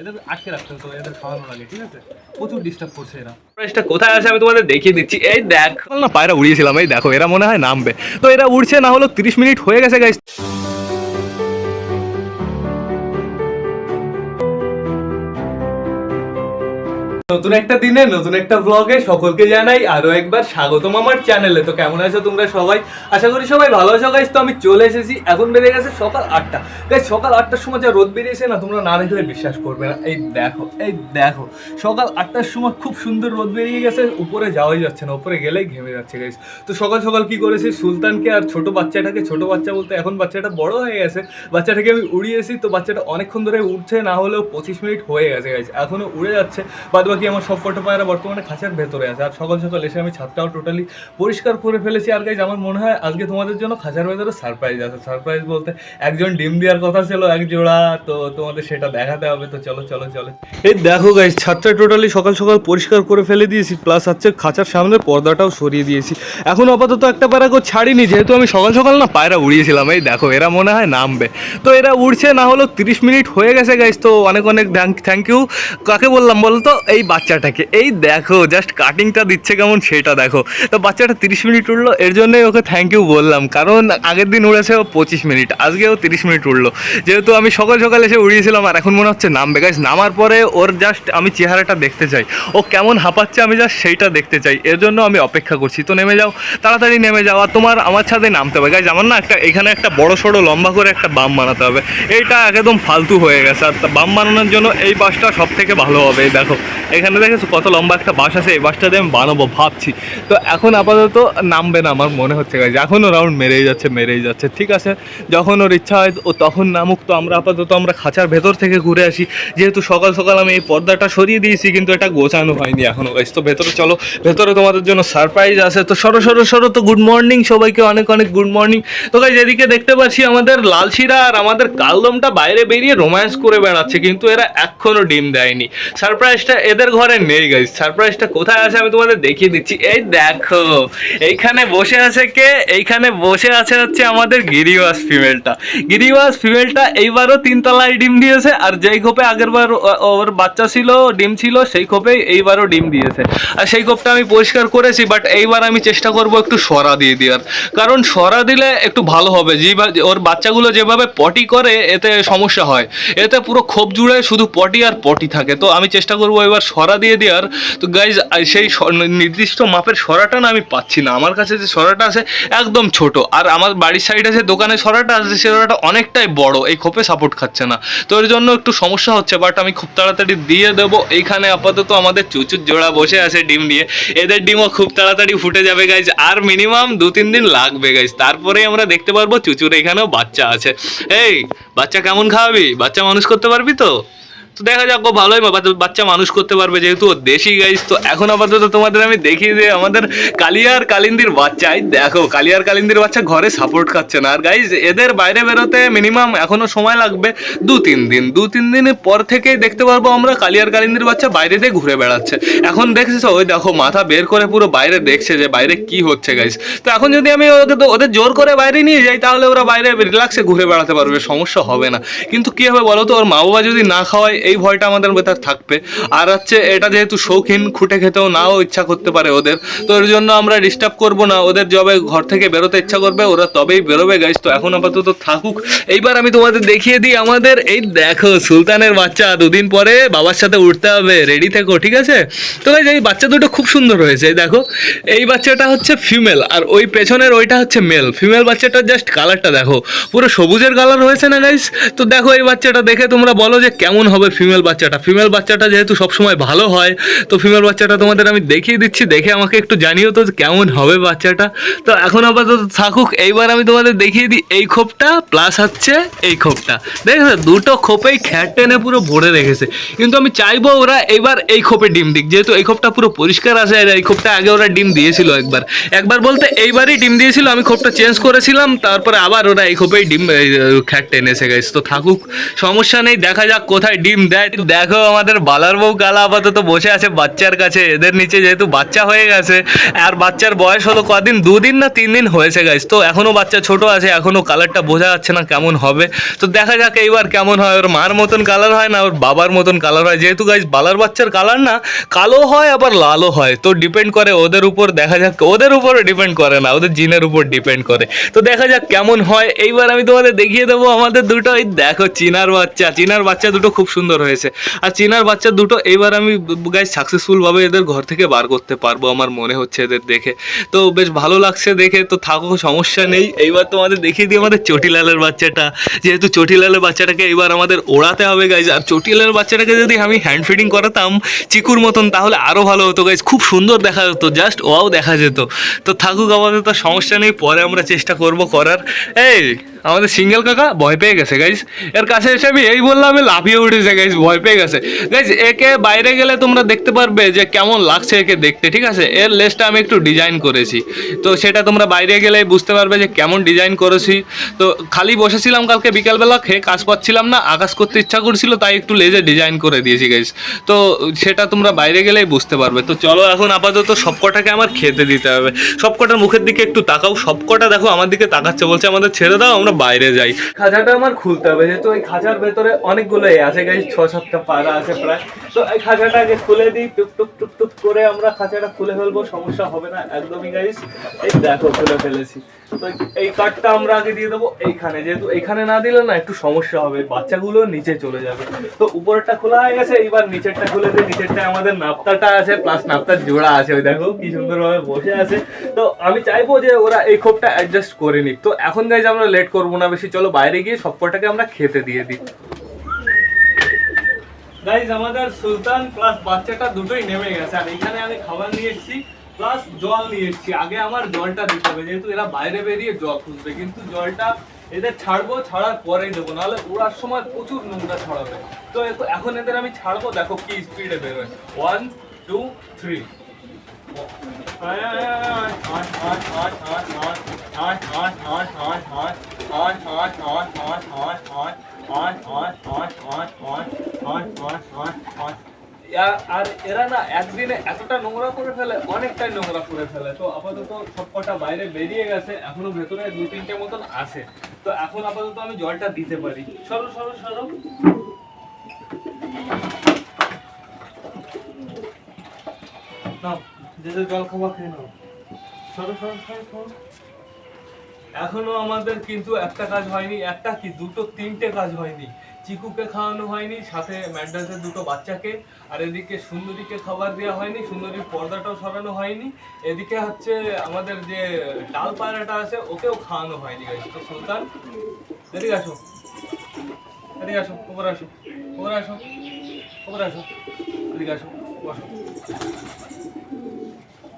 এদের আটকে রাখতে হতো এদের খাওয়ানো লাগে ঠিক আছে? প্রচুর ডিস্টার্ব করছে এরা। প্রাইসটা কোথায় আছে আমি তোমাদের দেখিয়ে দিচ্ছি। এই দেখ। না পায়রা উড়িয়েছিলাম এই দেখো এরা মনে হয় নামবে। তো এরা উড়ছে না হলো তিরিশ মিনিট হয়ে গেছে গাইস নতুন একটা দিনে, নতুন একটা ব্লগে সকলকে জানাই আরও একবার স্বাগতম আমার চ্যানেলে তো কেমন আছো তোমরা সবাই? আশা করি সবাই ভালো আছো গাইস তো আমি চলে এসেছি, এখন বেড়ে গেছে সকাল আটটা। গাইস সকাল আটটার সময় যা রোদ বেরিয়েছে না, তোমরা না দেখলে বিশ্বাস করবে না। এই দেখো এই দেখো, সকাল আটটার সময় খুব সুন্দর রোদ বেরিয়ে গেছে, উপরে যাওয়াই যাচ্ছে না, উপরে গেলেই ঘেমে যাচ্ছে গাইস তো সকাল সকাল কি করেছি, সুলতানকে আর ছোট বাচ্চাটাকে, ছোট বাচ্চা বলতে এখন বাচ্চাটা বড় হয়ে গেছে, বাচ্চাটাকে আমি উড়িয়েছি, তো বাচ্চাটা অনেকক্ষণ ধরে উঠছে না হলেও পঁচিশ মিনিট হয়ে গেছে গাইস এখনও উড়ে যাচ্ছে। বাদ বাকি আমার সব কটা পায়রা বর্তমানে খাঁচার ভেতরে আছে। আর সকাল সকাল এসে আমি ছাদটাও টোটালি পরিষ্কার করে ফেলেছি। আর গাইজ আমার মনে হয় আজকে তোমাদের জন্য খাঁচার ভেতরে সারপ্রাইজ আছে। সারপ্রাইজ বলতে একজন ডিম দেওয়ার কথা ছিল, এক জোড়া। তো তোমাদের সেটা দেখাতে হবে। তো চলো চলো চলো। এই দেখো গাইজ ছাদটা টোটালি সকাল সকাল পরিষ্কার করে ফেলে দিয়েছি। প্লাস হচ্ছে খাঁচার সামনে পর্দাটাও সরিয়ে দিয়েছি। এখন আপাতত একটা পায়রা পায়রাকেও ছাড়িনি। যেহেতু আমি সকাল সকাল না পায়রা উড়িয়েছিলাম। এই দেখো, এরা মনে হয় নামবে। তো এরা উড়ছে, না হলো তিরিশ মিনিট হয়ে গেছে গাইজ তো অনেক অনেক থ্যাংক ইউ কাকে বললাম বলতো? এই বাচ্চাটাকে। এই দেখো জাস্ট কাটিংটা দিচ্ছে কেমন সেটা দেখো। তো বাচ্চাটা তিরিশ মিনিট উঠল, এর জন্যই ওকে থ্যাংক ইউ বললাম। কারণ আগের দিন উড়েছে ও পঁচিশ মিনিট, আজকেও তিরিশ মিনিট উঠল যেহেতু আমি সকাল সকাল এসে উড়িয়েছিলাম, আর এখন মনে হচ্ছে নামবে। গাইজ নামার পরে ওর জাস্ট আমি চেহারাটা দেখতে চাই। ও কেমন হাঁপাচ্ছে আমি জাস্ট সেইটা দেখতে চাই। এর জন্য আমি অপেক্ষা করছি। তো নেমে যাও, তাড়াতাড়ি নেমে যাও, আর তোমার আমার ছাদে নামতে হবে। গাইজ আমার না একটা, এখানে একটা বড় সড়ো লম্বা করে একটা বাম বানাতে হবে। এইটা একদম ফালতু হয়ে গেছে। আর বাম বানানোর জন্য এই বাসটা সব থেকে ভালো হবে দেখো। এখানে দেখেছ কত লম্বা একটা বাস আছে? এই বাসটা দিয়ে আমি বানাবো ভাবছি। তো এখন আপাতত নামবে না আমার মনে হচ্ছে গাইজ এখনও রাউন্ড মেরেই যাচ্ছে মেরেই যাচ্ছে। ঠিক আছে? যখন ওর ইচ্ছা হয় ও তখন নামুক। তো আমরা আপাতত আমরা খাঁচার ভেতর থেকে ঘুরে আসি। যেহেতু সকাল সকাল আমি এই পর্দাটা সরিয়ে দিয়েছি, কিন্তু এটা গোছানো হয়নি এখনও গাইজ তো ভেতরে চলো। ভেতরে তোমাদের জন্য সারপ্রাইজ আছে। তো সরো সরো সরো। তো গুড মর্নিং সবাইকে। অনেক অনেক গুড মর্নিং তো গাইজ এদিকে দেখতে পাচ্ছি আমাদের লালশিরা আর আমাদের কালদমটা বাইরে বেরিয়ে রোম্যান্স করে বেড়াচ্ছে। কিন্তু এরা এখনও ডিম দেয়নি। সারপ্রাইজটা এদের ঘরে নেই গাইজ সারপ্রাইজটা কোথায় আছে আমি তোমাদের দেখিয়ে দিচ্ছি। এই দেখো, এইখানে বসে আছে কে? এইখানে বসে আছে হচ্ছে আমাদের গিরিবাস ফিমেলটা গিরিবাস ফিমেলটা এইবারও তিনতলায় ডিম দিয়েছে, আর যেই খোপে আগের বার, ও- ওর বাচ্চা ছিল, ডিম ছিল, সেই খোপে এইবারও ডিম দিয়েছে। আর সেই খোপটা আমি পরিষ্কার করেছি বাট এইবার আমি চেষ্টা করব একটু সরা দিয়ে দেওয়ার। কারণ সরা দিলে একটু ভালো হবে। যে ওর বাচ্চাগুলো যেভাবে পটি করে, এতে সমস্যা হয়। এতে পুরো খোপ জুড়ে শুধু পটি আর পটি থাকে। তো আমি চেষ্টা করব এবার সরা দিয়ে দেওয়ার। তো গাইজ সেই নির্দিষ্ট মাপের সরাটা না আমি পাচ্ছি না। আমার কাছে যে সরাটা আছে, একদম ছোট। আর আমার বাড়ির সাইডে যে দোকানে সরাটা আছে, সে সরাটা অনেকটাই বড়। এই খোপে সাপোর্ট খাচ্ছে না। তো এর জন্য একটু সমস্যা হচ্ছে বাট আমি খুব তাড়াতাড়ি দিয়ে দেবো। এইখানে আপাতত আমাদের চুচুর জোড়া বসে আছে ডিম নিয়ে। এদের ডিমও খুব তাড়াতাড়ি ফুটে যাবে গাইজ আর মিনিমাম দু তিন দিন লাগবে গাইজ তারপরে আমরা দেখতে পারব চুচুর এখানেও বাচ্চা আছে। এই, বাচ্চা কেমন খাওয়াবি? বাচ্চা মানুষ করতে পারবি তো? তো দেখা যাক, ও ভালোই বাচ্চা মানুষ করতে পারবে যেহেতু ও দেশি গাইস তো এখন আপাতত তোমাদের আমি দেখি যে আমাদের কালিয়ার কালিন্দির বাচ্চা। এই দেখো কালিয়ার কালিন্দির বাচ্চা ঘরে সাপোর্ট খাচ্ছে না। আর গাইজ এদের বাইরে বেরোতে মিনিমাম এখনও সময় লাগবে দু, তিন দিন। দু, তিন দিনের পর থেকেই দেখতে পারব আমরা কালিয়ার কালিন্দির বাচ্চা বাইরে দিয়ে ঘুরে বেড়াচ্ছে। এখন দেখছিস, ওই দেখো, মাথা বের করে পুরো বাইরে দেখছে যে বাইরে কি হচ্ছে গাইস তো এখন যদি আমি ওদের ওদের জোর করে বাইরে নিয়ে যাই, তাহলে ওরা বাইরে রিল্যাক্সে ঘুরে বেড়াতে পারবে, সমস্যা হবে না। কিন্তু কি হবে বলো তো ওর মা বাবা যদি না খাওয়ায় এই ভয়টা আমাদের ভেতর থাকবে। আর হচ্ছে এটা যেহেতু শৌখিন, খুঁটে খেতেও নাও ইচ্ছা করতে পারে ওদের। তো এর জন্য আমরা ডিস্টার্ব করব না। ওদের যবে ঘর থেকে বেরোতে ইচ্ছা করবে, ওরা তবেই বেরোবে গাইস তো এখন আপাতত থাকুক। এইবার আমি তোমাদের দেখিয়ে দিই আমাদের, এই দেখো সুলতানের বাচ্চা। দুদিন পরে বাবার সাথে উঠতে হবে রেডি থেকো, ঠিক আছে? তো গাইস এই বাচ্চা দুটো খুব সুন্দর হয়েছে দেখো। এই বাচ্চাটা হচ্ছে ফিমেল আর ওই পেছনের ওইটা হচ্ছে মেল ফিমেল বাচ্চাটার জাস্ট কালারটা দেখো। পুরো সবুজের কালার হয়েছে না গাইস তো দেখো এই বাচ্চাটা দেখে তোমরা বলো যে কেমন হবে ফিমেল বাচ্চাটা। ফিমেল বাচ্চাটা যেহেতু সবসময় ভালো হয়, তো ফিমেল বাচ্চাটা তোমাদের আমি দেখিয়ে দিচ্ছি, দেখে আমাকে একটু জানিও তো কেমন হবে বাচ্চাটা। তো এখন আপাতত থাকুক, এইবার আমি তোমাদের দেখিয়ে দিই এই খোপটা প্লাস হচ্ছে এই খোপটা। দেখেছ, দুটো খোপেই খ্যাট টেনে পুরো ভরে রেখেছে। কিন্তু আমি চাইব ওরা এইবার এই খোপে ডিম দিক, যেহেতু এই খোপটা পুরো পরিষ্কার আছে, আর এই খোপটা আগে ওরা ডিম দিয়েছিল একবার। একবার বলতে এইবারই ডিম দিয়েছিল, আমি খোপটা চেঞ্জ করেছিলাম, তারপরে আবার ওরা এই খোপেই ডিম খ্যাট টেনেছে গেছে তো থাকুক, সমস্যা নেই, দেখা যাক কোথায় ডিম দেখ- আমাদের বালার বউ কালা আপাতত বসে আছে বাচ্চার কাছে। এদের নিচে যেহেতু বাচ্চা হয়ে গেছে, আর বাচ্চার বয়স হলো কদিন? দুদিন না তিন দিন হয়েছে গাইস তো এখনও বাচ্চা ছোট আছে, এখনও কালারটা বোঝা যাচ্ছে না কেমন হবে। তো দেখা যাক এইবার কেমন হয়। ওর মার মতন কালার হয় না, ওর বাবার মতন কালার হয়। যেহেতু গাইস বালার বাচ্চার কালার না, কালো হয়, আবার লালও হয়। তো ডিপেন্ড করে ওদের উপর, দেখা যাক, ওদের উপরে ডিপেন্ড করে না, ওদের জিনের উপর ডিপেন্ড করে। তো দেখা যাক কেমন হয়। এইবার আমি তোমাদের দেখিয়ে দেবো আমাদের দুটো দেখো, চিনার বাচ্চা চিনার বাচ্চা দুটো খুব সুন্দর হয়েছে আর চিনার বাচ্চা দুটো, এইবার আমি গাইজ সাকসেসফুল ভাবে এদের ঘর থেকে বার করতে পারব আমার মনে হচ্ছে এদের দেখে। তো বেশ ভালো লাগছে দেখে, তো থাকো সমস্যা নেই। এইবার তোমাদের দেখিয়ে দিই আমাদের চটিলালের বাচ্চাটা। যেহেতু চটিলালের বাচ্চাটাকে এইবার আমাদের ওড়াতে হবে গাইজ আর চটিলালের বাচ্চাটাকে যদি আমি হ্যান্ড ফিডিং করাতাম চিকুর মতন, তাহলে আরও ভালো হতো গাইজ খুব সুন্দর দেখা যেত জাস্ট ওয়াও দেখা যেত। তো থাকুক, আমাদের তো সমস্যা নেই, পরে আমরা চেষ্টা করব করার। এই আমাদের সিঙ্গেল কাকা ভয় পেয়ে গেছে গাইজ এর কাছে এসে আমি এই বললাম, আমি লাফিয়ে উঠেছে গাইজ ভয় পেয়ে গেছে। গাইজ একে বাইরে গেলে তোমরা দেখতে পারবে যে কেমন লাগছে একে দেখতে, ঠিক আছে? এর লেসটা আমি একটু ডিজাইন করেছি। তো সেটা তোমরা বাইরে গেলে বুঝতে পারবে যে কেমন ডিজাইন করেছি। তো খালি বসেছিলাম কালকে বিকালবেলা, খেয়ে কাজ পাচ্ছিলাম না, আকাশ করতে ইচ্ছা করছিল, তাই একটু লেজে ডিজাইন করে দিয়েছি গাইজ তো সেটা তোমরা বাইরে গেলেই বুঝতে পারবে। তো চলো এখন আপাতত সবকটাকে আমার খেতে দিতে হবে। সবকটার মুখের দিকে একটু তাকাও। সবকটা দেখো, আমার দিকে তাকাচ্ছে, বলছে আমাদের ছেড়ে দাও আমরা বাইরে যাই। খাঁচাটা আমার খুলতে হবে, যেহেতু ওই খাঁচার ভেতরে অনেকগুলো আছে গাইজ ছ সাতটা পায়রা আছে প্রায়। তো এই খাঁচাটা আগে খুলে দিই, টুক টুক টুক টুক করে আমরা খাঁচাটা খুলে ফেলব, সমস্যা হবে না, একদমই গাইজ এই দেখো, খুলে ফেলেছি। এই কাঠটা আমরা আগে দিয়ে দেবো এইখানে, যেহেতু এইখানে না দিলে না একটু সমস্যা হবে, বাচ্চাগুলো নিচে চলে যাবে। তো উপরেরটা খোলা হয়ে গেছে, এইবার নিচেরটা খুলে দিয়ে নিচেরটা আমাদের নাপ্তাটা আছে প্লাস নাপ্তার জোড়া আছে, ওই দেখো, কি সুন্দরভাবে বসে আছে। তো আমি চাইব যে ওরা এই খোপটা অ্যাডজাস্ট করে নিক। তো এখন গাইজ আমরা লেট করব না বেশি, চলো বাইরে গিয়ে সবকটাকে আমরা খেতে দিয়ে দিই। গাইজ আমাদের সুলতান প্লাস বাচ্চাটা দুটোই নেমে গেছে, আর এখানে আমি খাবার নিয়ে এসেছি প্লাস জল নিয়ে এসেছি। আগে আমার জলটা দিতে হবে, যেহেতু এরা বাইরে বেরিয়ে জল খুঁজবে, কিন্তু জলটা এদের ছাড়বো, ছাড়ার পরেই দেবো, নাহলে ওড়ার সময় প্রচুর নোংরা ছড়াবে। তো এখন এদের আমি ছাড়বো, দেখো কি স্পিডে বেরোয়। ওয়ান টু থ্রি আর এরা না একদিনে এতটা নোংরা করে ফেলে, অনেকটাই নোংরা করে ফেলে। তো আপাতত সবকটা বাইরে বেরিয়ে গেছে, এখনও ভেতরে দু তিনটে মতন আছে। তো এখন আপাতত আমি জলটা দিতে পারি। সরো সরো সরো। নাও। যে জল খাবার খেয়ে নাও। এখনও আমাদের কিন্তু একটা কাজ হয়নি, একটা কি দুটো, তিনটে কাজ হয়নি। চিকুকে খাওয়ানো হয়নি, সাথে ম্যাডাসের দুটো বাচ্চাকে, আর এদিকে সুন্দরীকে খাবার দেওয়া হয়নি, সুন্দরীর পর্দাটাও সরানো হয়নি। এদিকে হচ্ছে আমাদের যে ডাল পায়রাটা আছে, ওকেও খাওয়ানো হয়নি। তো সুলতান, এদিকে আসো। এদিকে আসো উপরে আসো উপরে আসো উপরে আসো, এদিকে আসো, বসো।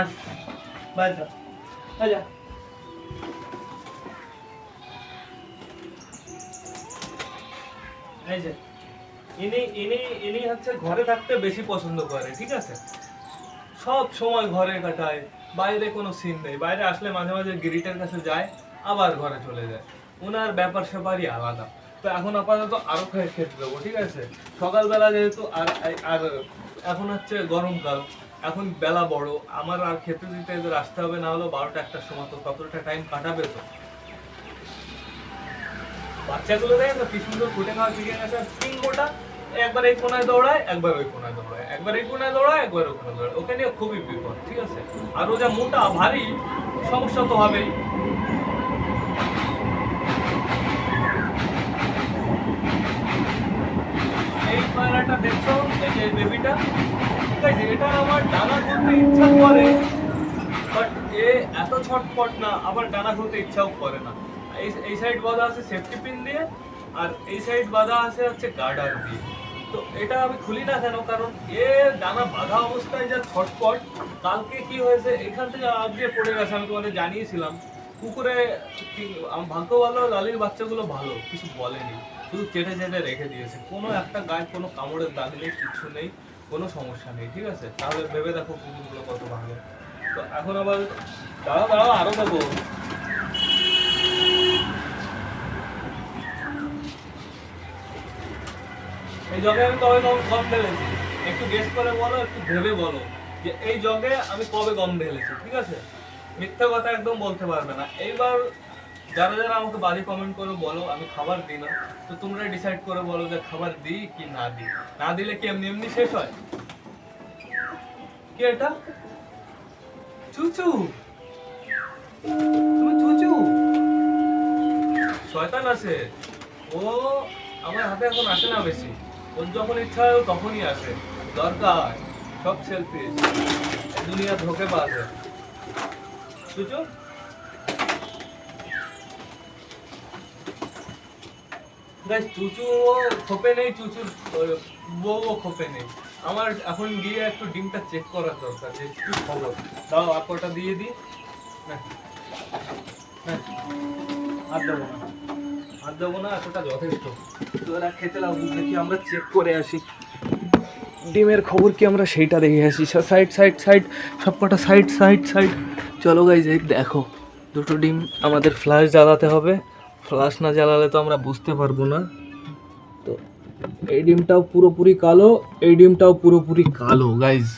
আচ্ছা হচ্ছে ঘরে থাকতে বেশি পছন্দ করে, ঠিক আছে? সব সময় ঘরে কাটায়, বাইরে কোনো সিন নেই। বাইরে আসলে মাঝে মাঝে গিরিটার কাছে যায়, আবার ঘরে চলে যায়। ওনার ব্যাপার স্যাপারই আলাদা। তো এখন আপাতত আরও খেয়ে খেতে দেবো, ঠিক আছে? সকালবেলা যেহেতু আর আর এখন হচ্ছে গরমকাল এখন বেলা বড়, আমার আর খেতে দিতে আসতে হবে না হলো বারোটা একটার সময় তো ততটা টাইম কাটাবে তো। বাচ্চাগুলো দেখেন তো কি সুন্দর ফুটে খাওয়া শিখে গেছে আর সিংহটা একবার এই কোনায় দৌড়ায়, একবার ওই কোনায় দৌড়ায়, একবার এই কোনায় দৌড়ায়, একবার ওই কোনায় দৌড়ায়। ওকে নিয়ে খুবই বিপদ, ঠিক আছে? আর ও যা মোটা, ভারী, সমস্যা তো হবেই। এই পায়রাটা দেখছ, এই যে বেবিটা এটা আমার ডানা ইচ্ছা করে। বাট এ এত ছটপট না ডানা ইচ্ছাও করে না। এই সাইড বাঁধা আছে দিয়ে, আর এই সাইড বাঁধা আছে হচ্ছে দিয়ে। তো এটা আমি খুলি না কেন? কারণ এ ডানা বাঁধা অবস্থায় যা ছটপট কালকে কি হয়েছে? এখান থেকে পড়ে গেছে, আমি জানিয়েছিলাম। পুকুরে কি- আমার ভাগ্য ভালো লালির বাচ্চাগুলো ভালো, কিছু বলেনি। শুধু চেটে চেটে রেখে দিয়েছে। কোনো একটা গায়ে কোনো কামড়ের দাগ নেই কিচ্ছু নেই। কোনো সমস্যা নেই, ঠিক আছে? তাহলে ভেবে দেখো পুকুরগুলো কত ভালো। তো এখন আবার দাঁড়াও দাঁড়াও, আরও দেবো। এই জগে আমি কবে কম ঢেলেছি। একটু গেস করে বলো, একটু ভেবে বলো যে এই জগে আমি কবে গম ঢেলেছি, ঠিক আছে? মিথ্যা কথা একদম বলতে পারবে না। এইবার যারা যারা আমাকে বাড়ি কমেন্ট করে, বলো, আমি খাবার দিই না। তো তোমরা ডিসাইড করে বলো যে খাবার দিই কি না দিই। না দিলে কি এমনি এমনি শেষ হয়? কি এটা? চুচু! তুমি চুচু? শয়তান আছে। ও আমার হাতে এখন আসে না বেশি। ওর যখন ইচ্ছা হয় তখনই আসে। দরকার, সব সেলফিশ দুনিয়া ধোকে পাবে চুচু? গাইস চুচু খোপে নেই চুচুর বউ খোপে নেই। আমার এখন গিয়ে একটু ডিমটা চেক করার দরকার যে কি খবর? দাও আপটা দিয়ে দিই না না, আর দেবো না। আর দেবো না এতটা যথেষ্ট। তোরা খেতে লাগবো দেখি আমরা চেক করে আসি? ডিমের খবর কি আমরা সেইটা দেখে আসি? সাইড সাইড সাইড সবকটা সাইড সাইড সাইড চলো গাইজ দেখো দুটো ডিম আমাদের ফ্ল্যাশ জ্বালাতে হবে। ফ্ল্যাশ না জ্বালালে তো আমরা বুঝতে পারব না। তো এই ডিমটাও পুরোপুরি কালো, এই ডিমটাও পুরোপুরি কালো গাইজ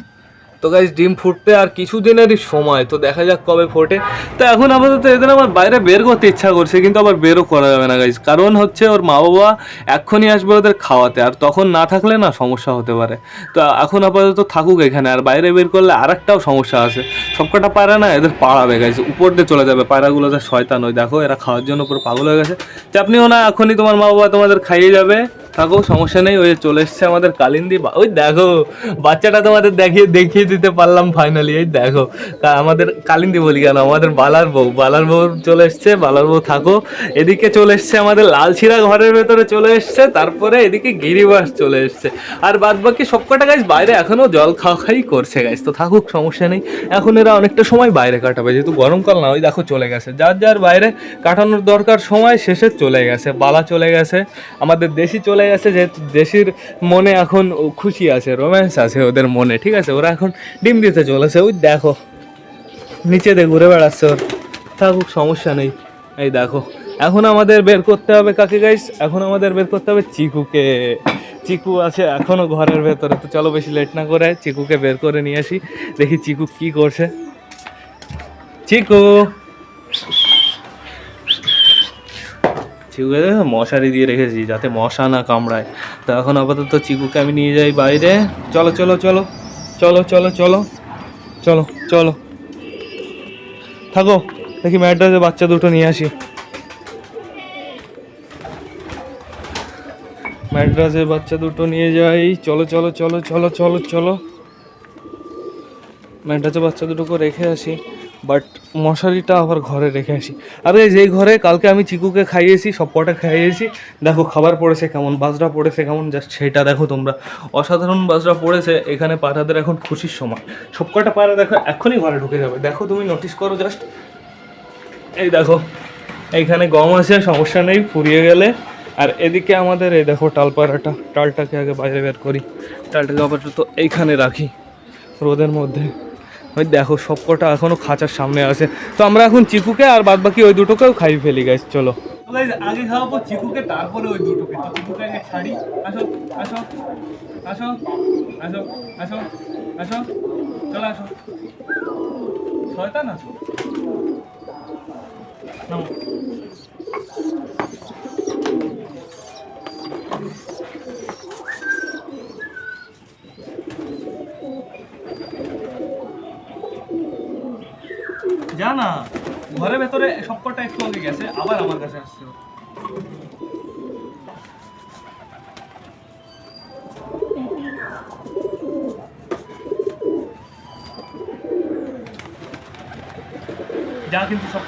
তো গাইজ ডিম ফুটতে আর কিছুদিনেরই সময়, তো দেখা যাক কবে ফোটে। তো এখন আপাতত এদের আমার বাইরে বের করতে ইচ্ছা করছে, কিন্তু আবার বেরও করা যাবে না গাইজ কারণ হচ্ছে ওর মা বাবা এক্ষুনি আসবে ওদের খাওয়াতে, আর তখন না থাকলে না সমস্যা হতে পারে। তো এখন আপাতত থাকুক এখানে, আর বাইরে বের করলে আর একটাও সমস্যা আছে। সবকটা পায়রা না এদের পাড়াবে গাইজ উপর দিয়ে চলে যাবে, পায়রাগুলো যা শয়তান ওই দেখো, এরা খাওয়ার জন্য পুরো পাগল হয়ে গেছে। চাপনিও না এখনই তোমার মা বাবা তোমাদের খাইয়ে যাবে। থাকো, সমস্যা নেই, ওই চলে এসছে আমাদের কালিন্দি ওই দেখো, বাচ্চাটা তোমাদের দেখিয়ে দেখিয়ে দিতে পারলাম ফাইনালি এই দেখো। আমাদের কালিন্দি বলি কেন? আমাদের বালার বউ। বালার বউ চলে এসছে, বালার বউ থাকো। এদিকে চলে এসছে আমাদের লালছিরা ঘরের ভেতরে চলে এসছে, তারপরে এদিকে গিরিবাস চলে এসছে। আর বাদ বাকি সবকটা গাছ বাইরে এখনও জল খাওয়া খাই করছে গাছ তো থাকুক, সমস্যা নেই। এখন এরা অনেকটা সময় বাইরে কাটাবে, যেহেতু গরমকাল না, ওই দেখো চলে গেছে। যার যার বাইরে কাটানোর দরকার, সময় শেষে চলে গেছে, বালা চলে গেছে, আমাদের দেশি চলে গেছে, যেহেতু দেশির মনে এখন খুশি আছে রোম্যান্স আছে ওদের মনে, ঠিক আছে? ওরা এখন ডিম দিতে চলেছে, ওই দেখো। নিচে দিয়ে ঘুরে বেড়াচ্ছে ওর। থাকুক, সমস্যা নেই। এই দেখো, এখন আমাদের বের করতে হবে কাকে গাইস এখন আমাদের বের করতে হবে চিকুকে। চিকু আছে এখনও ঘরের ভেতরে, তো চলো বেশি লেট না করে চিকুকে বের করে নিয়ে আসি। দেখি চিকু কি করছে। চিকু! চিকুকে মশারি দিয়ে রেখেছি, যাতে মশা না কামড়ায়। তো এখন আপাতত চিকুকে আমি নিয়ে যাই বাইরে। চলো চলো চলো। চলো চলো চলো। চলো চলো। থাকো, দেখি ম্যাড্রাসে বাচ্চা দুটো নিয়ে আসি। ম্যাড্রাসে বাচ্চা দুটো নিয়ে যাই। চলো চলো চলো চলো চলো চলো। ম্যাড্রাসে বাচ্চা দুটোকে রেখে আসি। বাট মশারিটা আবার ঘরে রেখে আসি। আরে, যেই ঘরে কালকে আমি চিকুকে খাইয়েছি, সব কটা খাইয়েছি, দেখো খাবার পড়েছে কেমন, বাজরা পড়েছে কেমন, জাস্ট সেটা দেখো তোমরা। অসাধারণ বাজরা পড়েছে, এখানে পায়রাদের এখন খুশির সময়। সব কটা পায়রা দেখো এখনই ঘরে ঢুকে যাবে। দেখো তুমি নোটিস করো জাস্ট। এই দেখো, এইখানে গম আছে, সমস্যা নেই, ফুরিয়ে গেলে। আর এদিকে আমাদের এই দেখো টাল পায়রাটা, টালটাকে আগে বাইরে বের করি। টালটাকে আপাতত এইখানে রাখি, রোদের মধ্যে। ওই দেখো সবকটা এখনও খাঁচার সামনে আছে। তো আমরা এখন চিকুকে আর বাদ বাকি ওই দুটোকেও খাই ফেলি গাইস চলো। আগে তারপরে ওই দুটোকে। চিকুকে ছাড়ি। আসো আসো আসো আসো আসো আসো। আসো। যা না, ঘরের ভেতরে সবকটা একটু আগে গেছে, আবার আমার কাছে আসছে। যা কিন্তু সবকটা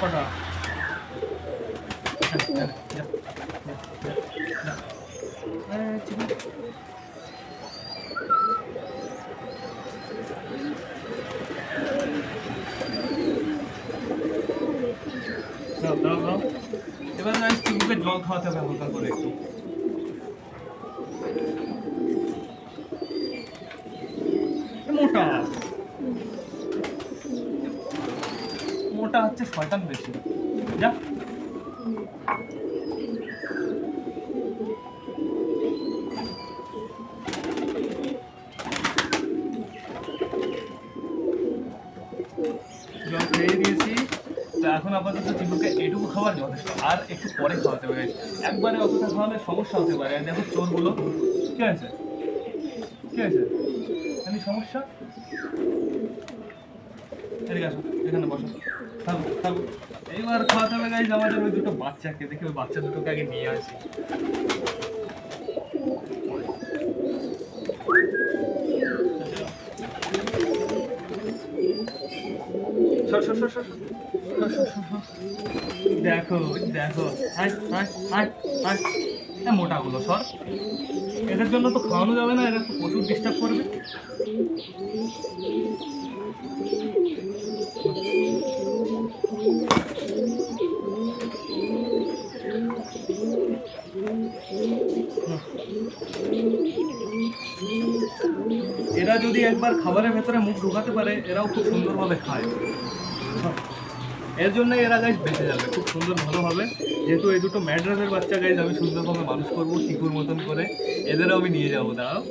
এবার রাইস জল খাওয়াতে ব্যবহার করে একটু মোটা। মোটা হচ্ছে শয়তান বেশি। আর একটু পরে খাওয়াতে হবে একবারে অতটা খাওয়ালে সমস্যা হতে পারে। দেখো চোর চোরগুলো, ঠিক আছে? ঠিক আছে? খালি সমস্যা? এদিকে আসো, এখানে বসো। থাকো থাকো। এইবার খাওয়াতে হবে গাইজ আমাদের ওই দুটো বাচ্চাকে দেখে ওই বাচ্চা দুটোকে আগে নিয়ে আসি সর সর সর সর সর, সর, সর, সর। দেখো দেখো। মোটাগুলো সর। এদের জন্য তো খাওয়ানো যাবে না, এরা তো প্রচুর ডিস্টার্ব করবে। এরা যদি একবার খাবারের ভেতরে মুখ ঢুকাতে পারে, এরাও খুব সুন্দরভাবে খায়। এর জন্য এরা গাইজ বেঁচে যাবে, খুব সুন্দর, ভালো হবে। যেহেতু এই দুটো ম্যাড্রাসের বাচ্চা গাইজ আমি সুন্দরভাবে মানুষ করব শিকুর মতন করে। এদেরও আমি নিয়ে যাব, দাঁড়াও।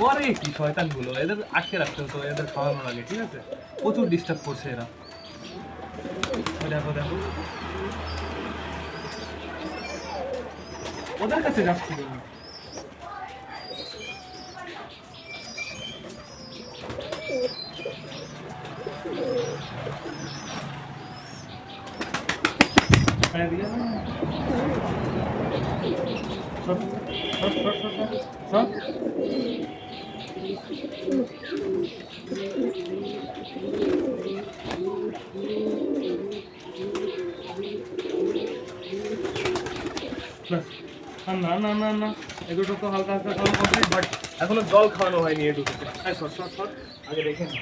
পরে কি শয়তানগুলো। এদের আটকে রাখতে হতো, এদের খাওয়ানোর আগে, ঠিক আছে? প্রচুর ডিস্টার্ব করছে এরা। দেখো দেখো। ওদের কাছে যাচ্ছি তুমি হ্যাঁ, দিয়ে দাও। সর, সর, সর, সর, সর, সর। ব্যাস। আর না না না না এ দুটো তো হালকা হালকা খাওয়ানো কমপ্লিট বাট এখনও জল খাওয়ানো হয়নি এ দুটোতে হ্যাঁ সর সর সর, আগে দেখে নি।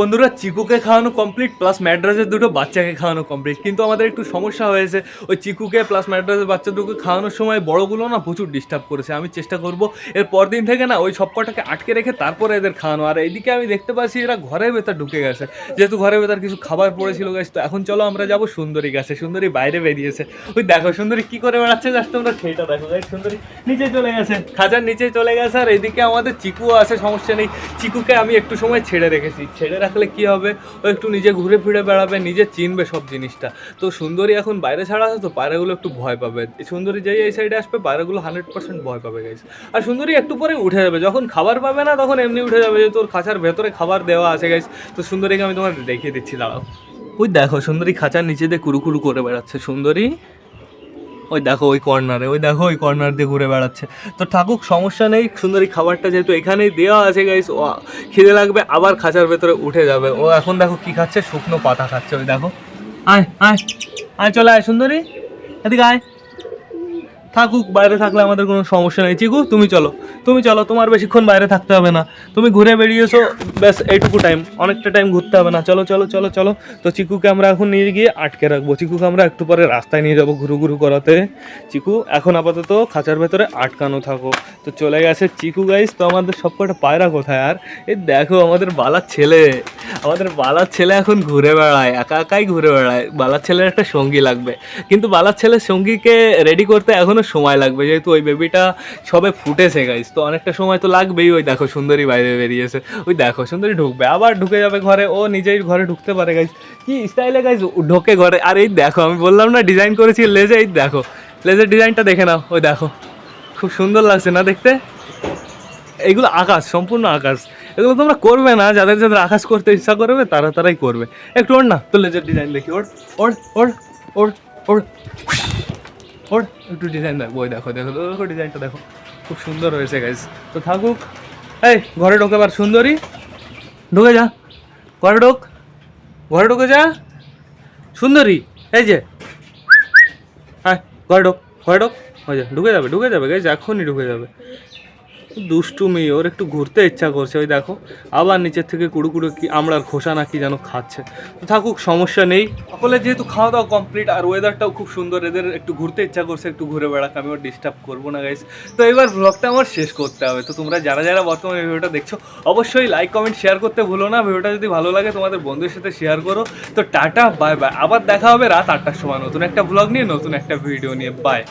বন্ধুরা চিকুকে খাওয়ানো কমপ্লিট প্লাস ম্যাড্রাসের দুটো বাচ্চাকে খাওয়ানো কমপ্লিট কিন্তু আমাদের একটু সমস্যা হয়েছে, ওই চিকুকে প্লাস ম্যাড্রাসের বাচ্চা দুটো খাওয়ানোর সময় বড়গুলো না প্রচুর ডিস্টার্ব করেছে। আমি চেষ্টা করব এর পর দিন থেকে না ওই সব কটাকে আটকে রেখে তারপরে এদের খাওয়ানো। আর এইদিকে আমি দেখতে পাচ্ছি এরা ঘরের ভেতর ঢুকে গেছে। যেহেতু ঘরের ভেতর কিছু খাবার পড়েছিল গাছ তো এখন চলো আমরা যাব সুন্দরী গাছে সুন্দরী বাইরে বেরিয়েছে। ওই দেখো, সুন্দরী কি করে বেড়াচ্ছে? জাস্ট তোমরা সেইটা দেখো গাছ সুন্দরী নিচে চলে গেছে খাঁচার নিচে চলে গেছে। আর এদিকে আমাদের চিকুও আছে, সমস্যা নেই। চিকুকে আমি একটু সময় ছেড়ে রেখেছি। ছেড়ে রাখলে কি হবে? ও একটু নিজে ঘুরে ফিরে বেড়াবে, নিজে চিনবে সব জিনিসটা। তো সুন্দরী এখন বাইরে ছাড়া আছে, তো পায়রাগুলো একটু ভয় পাবে। সুন্দরী যেই এই সাইডে আসবে, পায়রাগুলো হান্ড্রেড পার্সেন্ট ভয় পাবে গাইস আর সুন্দরী একটু পরে উঠে যাবে। যখন খাবার পাবে না, তখন এমনি উঠে যাবে যে তোর খাঁচার ভেতরে খাবার দেওয়া আছে গাইস তো সুন্দরীকে আমি তোমার দেখিয়ে দিচ্ছি, দাঁড়াও। ওই দেখো, সুন্দরী খাঁচার নিচে দিয়ে কুরুকুরু করে বেড়াচ্ছে। সুন্দরী ওই দেখো ওই কর্নারে ওই দেখো ওই কর্নার দিয়ে ঘুরে বেড়াচ্ছে। তো ঠাকুর, সমস্যা নেই, সুন্দরী খাবারটা যেহেতু এখানেই দেওয়া আছে গাইস ও খিদে লাগবে, আবার খাঁচার ভেতরে উঠে যাবে। ও এখন দেখো কি খাচ্ছে, শুকনো পাতা খাচ্ছে, ওই দেখো। আয় আয়, চলে আয় সুন্দরী। এদিকে আয়। থাকুক, বাইরে থাকলে আমাদের কোনো সমস্যা নেই। চিকু, তুমি চলো। তুমি চলো, তোমার বেশিক্ষণ বাইরে থাকতে হবে না। তুমি ঘুরে বেরিয়েছো ব্যাস, এইটুকু টাইম অনেকটা টাইম ঘুরতে হবে না। চলো চলো চলো চলো। তো চিকুকে আমরা এখন নিয়ে গিয়ে আটকে রাখব। চিকুকে আমরা একটু পরে রাস্তায় নিয়ে যাব ঘুরু ঘুরু করাতে। চিকু, এখন আপাতত খাঁচার ভেতরে আটকানো থাকো। তো চলে গেছে চিকু গাইস তো আমাদের সবকটা পায়রা কোথায়? আর এই দেখো, আমাদের বালার ছেলে। আমাদের বালার ছেলে এখন ঘুরে বেড়ায়, একা একাই ঘুরে বেড়ায়। বালার ছেলের একটা সঙ্গী লাগবে। কিন্তু বালার ছেলের সঙ্গীকে রেডি করতে এখনও সময় লাগবে। যেহেতু ওই বেবিটা সবে ফুটেছে গাইস তো অনেকটা সময় তো লাগবেই। ওই দেখো, সুন্দরী বাইরে বেরিয়েছে। ওই দেখো, সুন্দরী ঢুকবে। আবার ঢুকে যাবে ঘরে। ও নিজেই ঘরে ঢুকতে পারে গাইস কি স্টাইলে গাইস ঢোকে ঘরে। আর এই দেখো, আমি বললাম না ডিজাইন করেছি লেজে এই দেখো। লেজের ডিজাইনটা দেখে নাও, ওই দেখো। খুব সুন্দর লাগছে না দেখতে? এগুলো আকাশ, সম্পূর্ণ আকাশ। এগুলো তোমরা করবে না। যাদের যাদের আকাশ করতে ইচ্ছা করবে, তারা তারাই করবে। একটু ওর না তো লেজের ডিজাইন দেখি। ওর ওর ওর ওর ওর ওর একটু ডিজাইন দেখো ওই দেখো দেখো দেখো ডিজাইনটা দেখো। খুব সুন্দর হয়েছে গাইজ তো থাকুক। এই, ঘরে ঢোকে আবার সুন্দরী। ঢুকে যা। ঘরে ঢোক। ঘরে ঢুকে যা। সুন্দরী, এই যে। হ্যাঁ ঘরে ঢোক ঘরে ঢোক। হয়ে যা, ঢুকে যাবে ঢুকে যাবে গাইজ এখনই ঢুকে যাবে। দুষ্টু মেয়ে, ওর একটু ঘুরতে ইচ্ছা করছে, ওই দেখো। আবার নিচের থেকে কুড়ু কি আমড়ার খোসা না কি যেন খাচ্ছে। তো থাকুক, সমস্যা নেই। সকলের যেহেতু খাওয়া দাওয়া কমপ্লিট আর ওয়েদারটাও খুব সুন্দর, এদের একটু ঘুরতে ইচ্ছা করছে, একটু ঘুরে বেড়াক, আমি ওর ডিস্টার্ব করব না গাইস তো এবার ব্লগটা আমার শেষ করতে হবে। তো তোমরা যারা যারা বর্তমানে ভিডিওটা দেখছ, অবশ্যই লাইক কমেন্ট শেয়ার করতে ভুলো না। ভিডিওটা যদি ভালো লাগে, তোমাদের বন্ধুদের সাথে শেয়ার করো। তো টাটা বাই বাই আবার দেখা হবে রাত আটটার সময় নতুন একটা ব্লগ নিয়ে, নতুন একটা ভিডিও নিয়ে। বাই